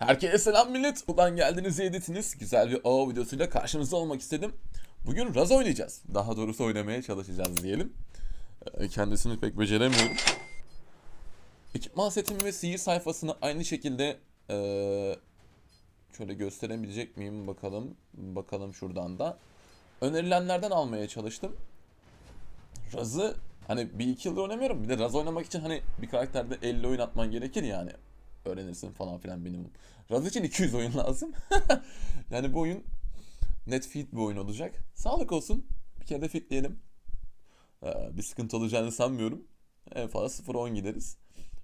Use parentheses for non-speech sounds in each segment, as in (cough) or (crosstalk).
Herkese selam millet. Buradan geldiniz yeditiniz. Güzel bir AO videosuyla karşınızda olmak istedim. Bugün Raz oynayacağız. Daha doğrusu oynamaya çalışacağız diyelim. Ee, Kendisini pek beceremiyorum. Ekipman setimi ve sihir sayfasını aynı şekilde ee, şöyle gösterebilecek miyim bakalım. Bakalım şuradan da. Önerilenlerden almaya çalıştım. Raz'ı hani bir iki yıldır oynamıyorum. Bir de Raz oynamak için hani bir karakterde 50 oyun atman gerekir yani. Öğrenirsin falan filan minimum. Raz için 200 oyun lazım. (laughs) yani bu oyun net fit bir oyun olacak. Sağlık olsun. Bir kere de fitleyelim. Ee, bir sıkıntı olacağını sanmıyorum. En fazla 0-10 gideriz.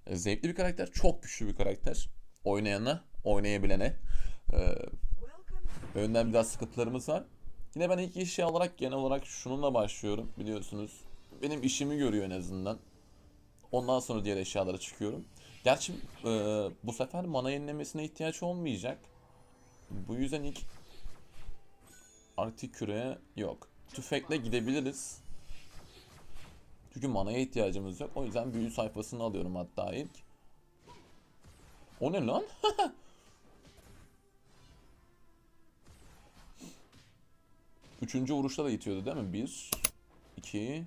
Ee, zevkli bir karakter. Çok güçlü bir karakter. Oynayana, oynayabilene. Ee, önden biraz sıkıntılarımız var. Yine ben ilk işe olarak genel olarak şununla başlıyorum biliyorsunuz. Benim işimi görüyor en azından. Ondan sonra diğer eşyalara çıkıyorum. Gerçi e, bu sefer mana yenilemesine ihtiyaç olmayacak. Bu yüzden ilk Arctic küreye yok. Tüfekle gidebiliriz. Çünkü manaya ihtiyacımız yok. O yüzden büyü sayfasını alıyorum hatta ilk. O ne lan? (laughs) Üçüncü vuruşta da itiyordu değil mi? Bir, iki,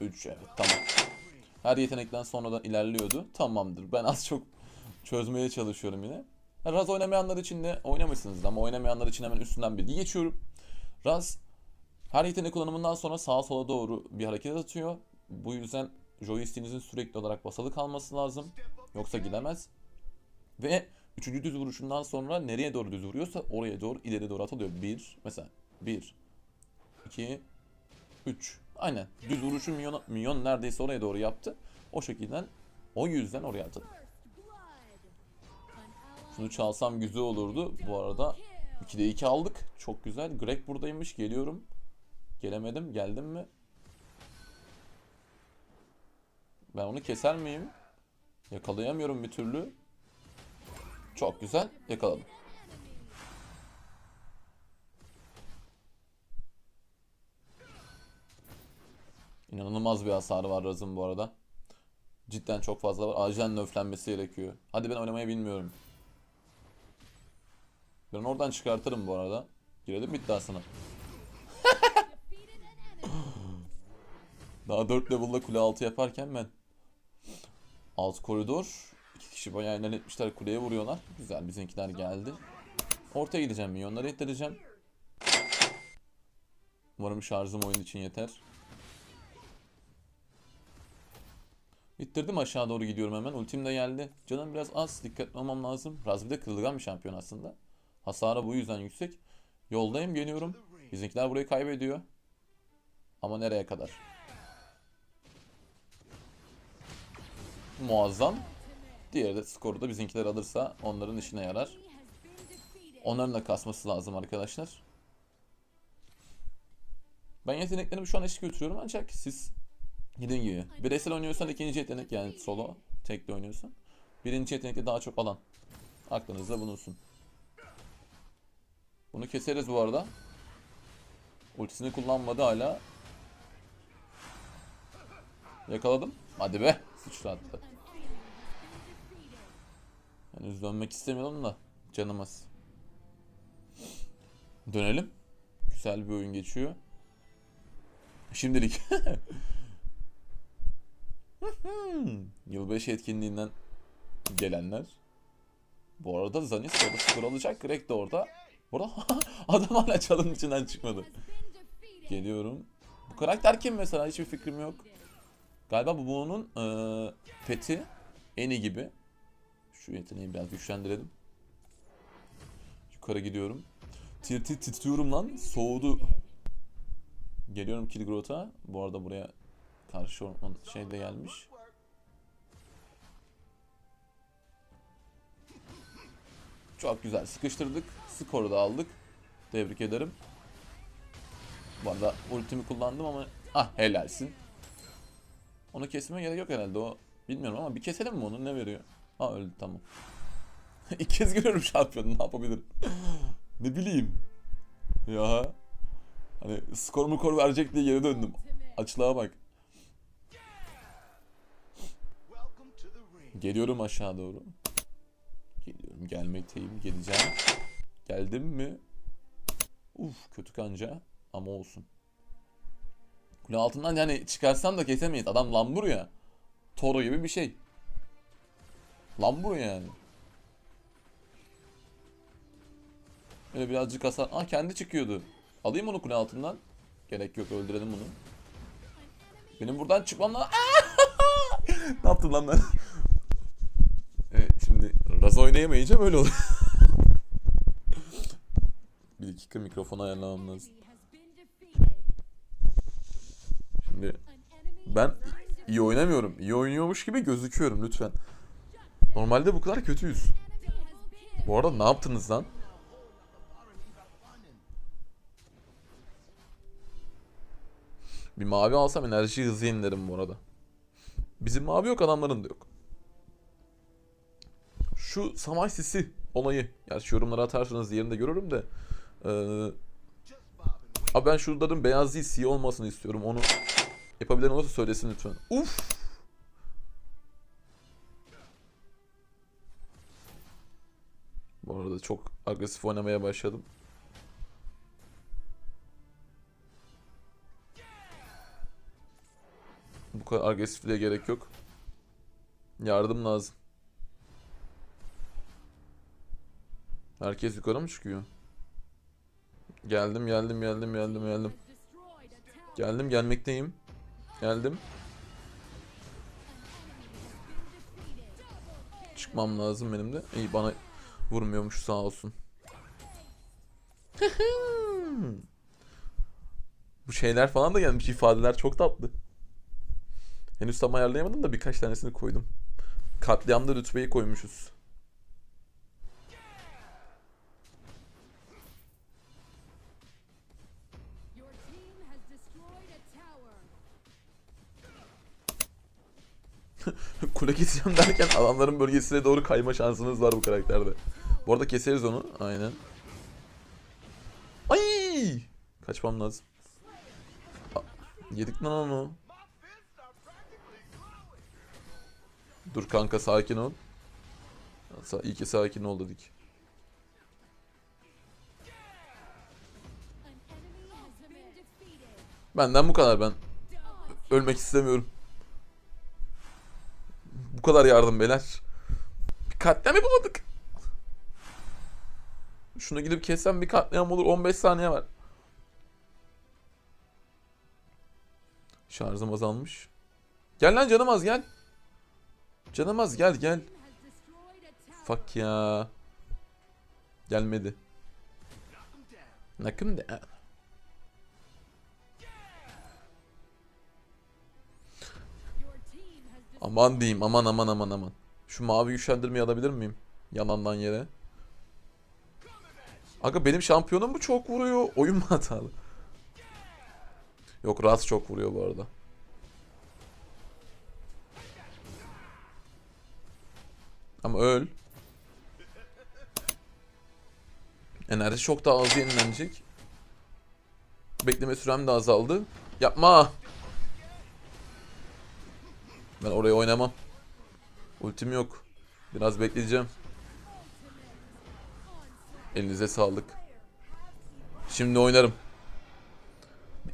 üç. Evet tamam. Her yetenekten sonradan ilerliyordu. Tamamdır. Ben az çok çözmeye çalışıyorum yine. Raz oynamayanlar için de oynamışsınız ama oynamayanlar için hemen üstünden bilgi geçiyorum. Raz her yetenek kullanımından sonra sağa sola doğru bir hareket atıyor. Bu yüzden joystick'inizin sürekli olarak basılı kalması lazım. Yoksa gidemez. Ve üçüncü düz vuruşundan sonra nereye doğru düz vuruyorsa oraya doğru ileri doğru atılıyor. Bir, mesela bir, iki, üç. Aynen. Düz vuruşu milyon, milyon neredeyse oraya doğru yaptı. O şekilde o yüzden oraya atıldı. Şunu çalsam güzel olurdu. Bu arada 2'de 2 aldık. Çok güzel. Greg buradaymış. Geliyorum. Gelemedim. Geldim mi? Ben onu keser miyim? Yakalayamıyorum bir türlü. Çok güzel. Yakaladım. İnanılmaz bir hasarı var Raz'ın bu arada. Cidden çok fazla var. Acilen nöflenmesi gerekiyor. Hadi ben oynamayı bilmiyorum. Ben oradan çıkartırım bu arada. Girelim iddiasına. Daha 4 level'da kule altı yaparken ben. Alt koridor. İki kişi bayağı ilerletmişler kuleye vuruyorlar. Güzel bizimkiler geldi. Ortaya gideceğim milyonları ittireceğim. Umarım şarjım oyun için yeter. İttirdim aşağı doğru gidiyorum hemen. Ultim de geldi. Canım biraz az. Dikkatli olmam lazım. Razvi de kırılgan bir şampiyon aslında. Hasarı bu yüzden yüksek. Yoldayım geliyorum. Bizimkiler burayı kaybediyor. Ama nereye kadar? Muazzam. Diğeri de skoru da bizimkiler alırsa onların işine yarar. Onların da kasması lazım arkadaşlar. Ben yeteneklerimi şu an eşlik götürüyorum ancak siz Dediğim gibi bireysel oynuyorsan ikinci yetenek yani solo tekli oynuyorsan birinci yetenekte daha çok alan. Aklınızda bulunsun. Bunu keseriz bu arada. Ultisini kullanmadı hala. Yakaladım. Hadi be. Sıçrattı. Henüz dönmek istemiyordum da canımız. Dönelim. Güzel bir oyun geçiyor. Şimdilik. (laughs) Yılbaşı etkinliğinden gelenler. Bu arada Zanis orada skor alacak. Greg de orada. Burada (laughs) adam hala çalının içinden çıkmadı. Geliyorum. Bu karakter kim mesela? Hiçbir fikrim yok. Galiba bu bunun eee peti. Eni gibi. Şu yeteneği biraz güçlendirelim. Yukarı gidiyorum. Tir tir titriyorum lan. Soğudu. Geliyorum Kilgrot'a. Bu arada buraya karşı orman şey de gelmiş. Çok güzel sıkıştırdık. Skoru da aldık. Tebrik ederim. Bu arada ultimi kullandım ama ah helalsin. Onu kesmeye gerek yok herhalde o. Bilmiyorum ama bir keselim mi onu ne veriyor? Ha öldü tamam. (laughs) İlk kez görüyorum şampiyonu ne yapabilirim? (laughs) ne bileyim. Ya. Hani skor mu kor verecek diye geri döndüm. Açlığa bak. Geliyorum aşağı doğru. Geliyorum Gelmekteyim. Geleceğim. Geldim mi? Uf kötü kanca. Ama olsun. Kule altından yani çıkarsam da kesemeyiz. Adam lambur ya. Toro gibi bir şey. Lambur yani. Böyle birazcık hasar. Aa kendi çıkıyordu. Alayım onu kule altından. Gerek yok öldürelim bunu. Benim buradan çıkmam lazım. (laughs) ne yaptım lan ben? Raz oynayamayınca böyle oluyor. (laughs) bir dakika mikrofonu ayarlamam lazım. Şimdi ben iyi oynamıyorum. İyi oynuyormuş gibi gözüküyorum lütfen. Normalde bu kadar kötüyüz. Bu arada ne yaptınız lan? Bir mavi alsam enerji hızlı yenilerim bu arada. Bizim mavi yok adamların da yok. Şu savaş sisi olayı. Gerçi yorumlara atarsanız yerinde görürüm de. Ee, abi ben şuraların beyaz değil siyah olmasını istiyorum. Onu yapabilen olursa söylesin lütfen. Uf. Bu arada çok agresif oynamaya başladım. Bu kadar agresifliğe gerek yok. Yardım lazım. Herkes yukarı mı çıkıyor? Geldim, geldim, geldim, geldim, geldim. Geldim, gelmekteyim. Geldim. Çıkmam lazım benim de. İyi bana vurmuyormuş sağ olsun. (laughs) Bu şeyler falan da gelmiş ifadeler çok tatlı. Henüz tam ayarlayamadım da birkaç tanesini koydum. Katliamda rütbeyi koymuşuz. (laughs) Kule keseceğim derken adamların bölgesine doğru kayma şansınız var bu karakterde. Bu arada keseriz onu. Aynen. Ay! Kaçmam lazım. Aa, Yedik lan onu. Dur kanka sakin ol. İyi ki sakin ol dedik. Benden bu kadar ben. Ölmek istemiyorum. Kadar yardım beyler. Bir katliam yapamadık. Şunu gidip kessem bir katliam olur. 15 saniye var. Şarjım azalmış. Gel lan canım az gel. Canım az gel gel. Fuck ya. Gelmedi. Nakım da. Aman diyeyim aman aman aman aman. Şu mavi güçlendirmeyi alabilir miyim? Yalandan yere. Aga benim şampiyonum mu çok vuruyor? Oyun mu hatalı? Yok Raz çok vuruyor bu arada. Ama öl. Enerji çok daha az yenilenecek. Bekleme sürem de azaldı. Yapma. Ben oraya oynamam. Ultim yok. Biraz bekleyeceğim. Elinize sağlık. Şimdi oynarım.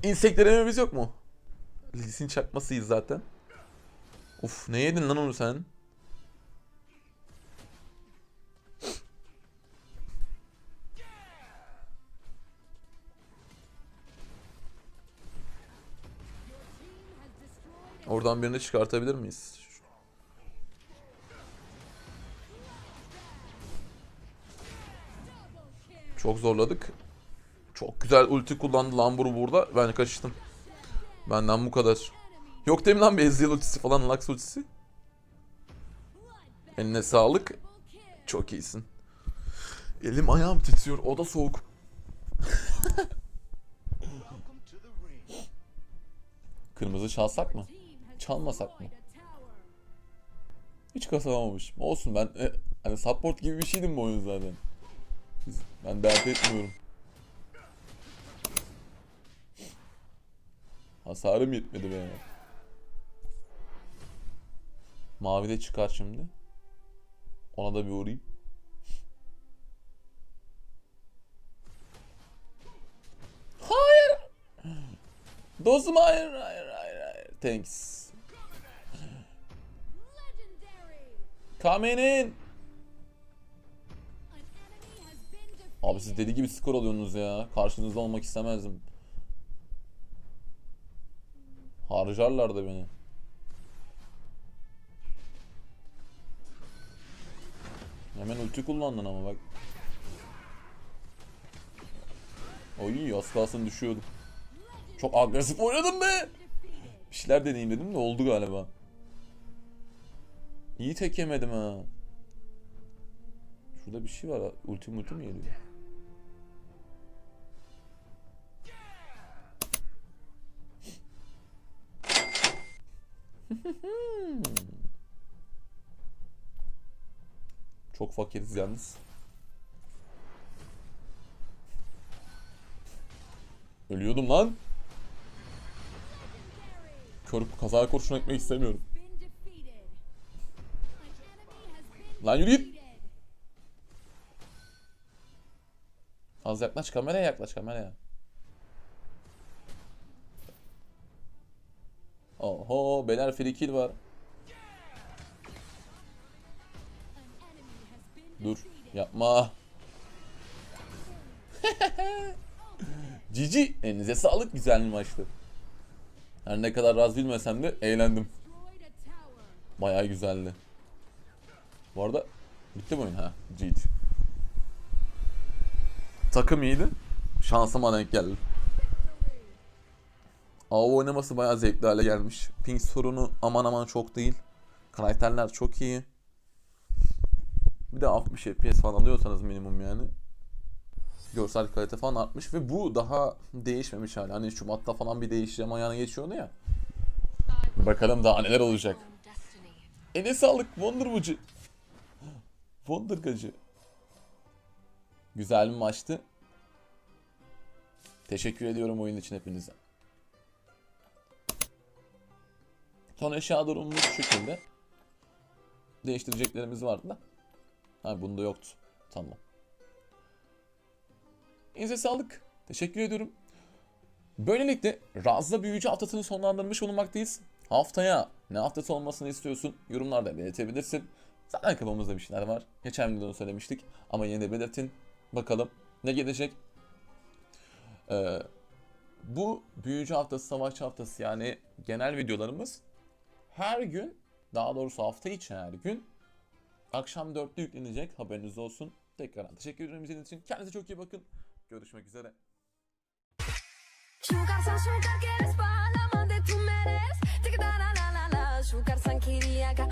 İnsek denememiz yok mu? Lisin çakmasıyız zaten. Uf ne yedin lan onu sen? Oradan birini çıkartabilir miyiz? Çok zorladık. Çok güzel ulti kullandı Lambur burada. Ben kaçtım. Benden bu kadar. Yok mi lan bir Ezreal ultisi falan Lux ultisi? Eline sağlık. Çok iyisin. Elim ayağım titriyor. O da soğuk. (laughs) Kırmızı çalsak mı? Çalmasak mı? Hiç kasamamışım. Olsun ben e, hani support gibi bir şeydim bu oyun zaten. Ben dert etmiyorum. Hasarım yetmedi be. Mavi de çıkar şimdi. Ona da bir uğrayayım. Hayır. Dostum hayır hayır hayır hayır. Thanks. Coming in. Abi siz deli gibi skor alıyorsunuz ya. Karşınızda olmak istemezdim. Harcarlardı beni. Hemen ulti kullandın ama bak. Oy az kalsın düşüyordum. Çok agresif oynadım be. Bir şeyler deneyeyim dedim de oldu galiba. İyi tek yemedim ha. Şurada bir şey var. Ulti multi mi geliyor? (laughs) Çok fakiriz yalnız. Ölüyordum lan. Kör kaza kurşun etmek istemiyorum. Lan yürü git. Az yaklaş kameraya yaklaş kameraya. Oho beyler free kill var. Dur yapma. (laughs) Cici elinize sağlık güzel bir maçtı. Her ne kadar raz bilmesem de eğlendim. Destroyed a tower. Bayağı güzeldi. Bu arada bitti mi oyun ha? GG. Takım iyiydi. Şansıma denk geldi. AV oynaması bayağı zevkli hale gelmiş. Ping sorunu aman aman çok değil. Karakterler çok iyi. Bir de 60 FPS falan alıyorsanız minimum yani. Görsel kalite falan artmış ve bu daha değişmemiş hali. Hani Şubat'ta falan bir değişeceğim ayağına geçiyordu ya. Bakalım daha neler olacak. Ele sağlık Wonderbucu. Wondergacı. Güzel bir maçtı. Teşekkür ediyorum oyun için hepinize. Son eşya durumumuz şu şekilde. Değiştireceklerimiz vardı da. Ha bunda yoktu. Tamam. Elinize sağlık. Teşekkür ediyorum. Böylelikle Raz'da büyücü haftasını sonlandırmış bulunmaktayız. Haftaya ne haftası olmasını istiyorsun? Yorumlarda belirtebilirsin. Zaten kafamızda bir şeyler var. Geçen videoda söylemiştik ama yine de belirtin. Bakalım ne gelecek. Ee, bu büyücü haftası, savaşçı haftası yani genel videolarımız her gün, daha doğrusu hafta içi her gün akşam 4'te yüklenecek. Haberiniz olsun. Tekrar teşekkür ederim izlediğiniz için. Kendinize çok iyi bakın. Görüşmek üzere. Sugar san sugar quieres para la de tu meres. Tic da la la la la. Sugar san kiriaka.